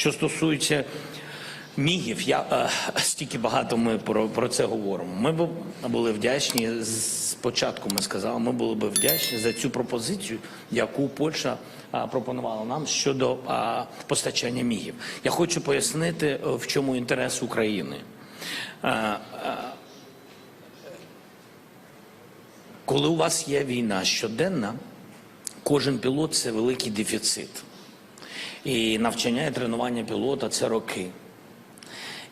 Що стосується мігів, я е, стільки багато ми про, про це говоримо. Ми б були вдячні. Спочатку ми сказали, ми були б вдячні за цю пропозицію, яку Польща а, пропонувала нам щодо а, постачання мігів. Я хочу пояснити, е, в чому інтерес України. Е, е, Коли у вас є війна щоденна, кожен пілот це великий дефіцит. І навчання і тренування пілота це роки.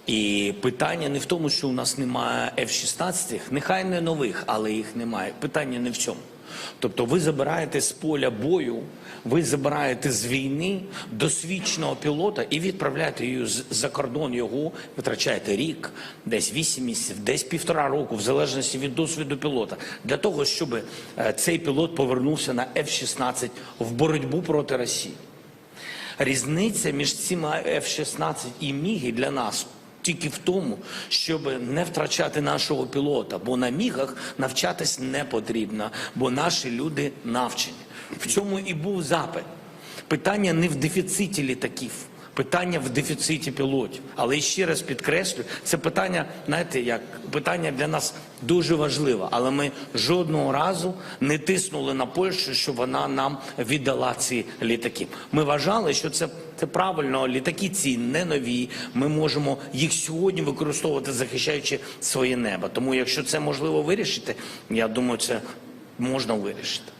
І питання не в тому, що у нас немає F-16, нехай не нових, але їх немає. Питання не в цьому. Тобто ви забираєте з поля бою, ви забираєте з війни досвідченого пілота і відправляєте її за кордон його, витрачаєте рік, десь 8 місяців, десь півтора року, в залежності від досвіду пілота, для того, щоб е, цей пілот повернувся на F-16 в боротьбу проти Росії. Різниця між цими F-16 і Міги для нас тільки в тому, щоб не втрачати нашого пілота, бо на мігах навчатись не потрібно, бо наші люди навчені. В цьому і був запит. Питання не в дефіциті літаків. Питання в дефіциті пілотів. Але ще раз підкреслю, це питання, знаєте, як питання для нас дуже важливе. Але ми жодного разу не тиснули на Польщу, щоб вона нам віддала ці літаки. Ми вважали, що це, це правильно. Літаки ці не нові. Ми можемо їх сьогодні використовувати, захищаючи своє небо. Тому, якщо це можливо вирішити, я думаю, це можна вирішити.